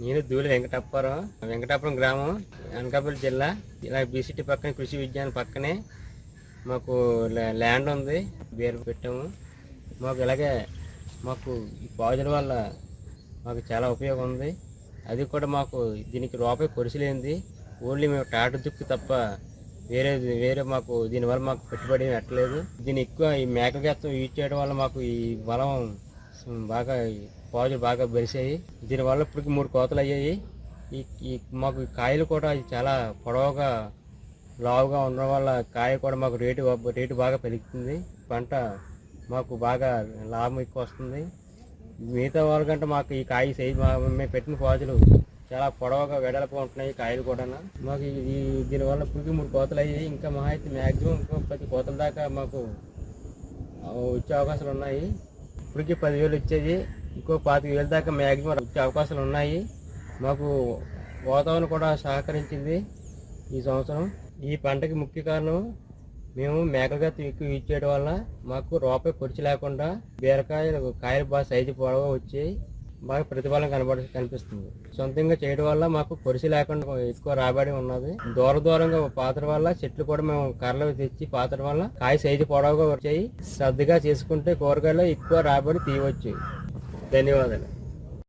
నేను దూలి వెంకటాపురం వెంకటాపురం గ్రామం అనకాపల్లి జిల్లా ఇలా బీసీటీ పక్కన కృషి విజ్ఞానం పక్కనే మాకు ల్యా- ల్యాండ్ ఉంది బేరు పెట్టాము. మాకు ఇలాగే మాకు ఈ పాజుల వల్ల మాకు చాలా ఉపయోగం ఉంది. అది కూడా మాకు దీనికి రూపాయి కొరిసిలేంది. ఓన్లీ మేము టాటర్ దుక్కు తప్ప వేరే వేరే మాకు దీనివల్ల మాకు పెట్టుబడి పెట్టలేదు. దీని ఎక్కువ ఈ మేకల గెత్తం యూజ్ చేయడం వల్ల మాకు ఈ బలం బాగా పాజులు బాగా బెరిసాయి. దీనివల్ల ఇప్పటికి మూడు కోతలు అయ్యాయి. ఈ ఈ మాకు కాయలు కూడా చాలా పొడవుగా లావుగా ఉండడం వల్ల కాయ కూడా మాకు రేటు రేటు బాగా పెరుగుతుంది. పంట మాకు బాగా లాభం ఎక్కువ వస్తుంది. మిగతా వాళ్ళకంటే మాకు ఈ కాయ సైజ్ మా మేము పెట్టిన పాజులు చాలా పొడవుగా వెడల్పు ఉంటున్నాయి కాయలు కూడా మాకు ఈ- దీనివల్ల ఇప్పటికి మూడు కోతలు అయ్యాయి. ఇంకా మహా అయితే మ్యాక్సిమం ఇంకో పది కోతల దాకా మాకు వచ్చే అవకాశాలు ఉన్నాయి. ఇప్పటికి పదివేలు వచ్చేది ఎక్కువ పాతిక వేల దాకా మ్యాక్సిమం వచ్చే అవకాశాలు ఉన్నాయి. మాకు వాతావరణం కూడా సహకరించింది ఈ సంవత్సరం. ఈ పంటకి ముఖ్య కారణం మేము మేకలుగా ఎక్కువ యూజ్ చేయడం వల్ల మాకు రూపాయి పొడిచి లేకుండా బీరకాయలు కాయలు బాగా సైజు పొడవుగా వచ్చాయి బాగా ప్రతిఫలం కనబడ కనిపిస్తుంది. సొంతంగా చేయడం వల్ల మాకు పొడిచి లేకుండా ఎక్కువ రాబడి ఉన్నది. దూర దూరంగా పాతడం వల్ల చెట్లు కూడా మేము కర్రలు తెచ్చి పాతడం వల్ల కాయ సైజు పొడవుగా వచ్చాయి. శ్రద్ధగా చేసుకుంటే కూరగాయలు ఎక్కువ రాబడి తీయవచ్చు. ధన్యవాదాలు.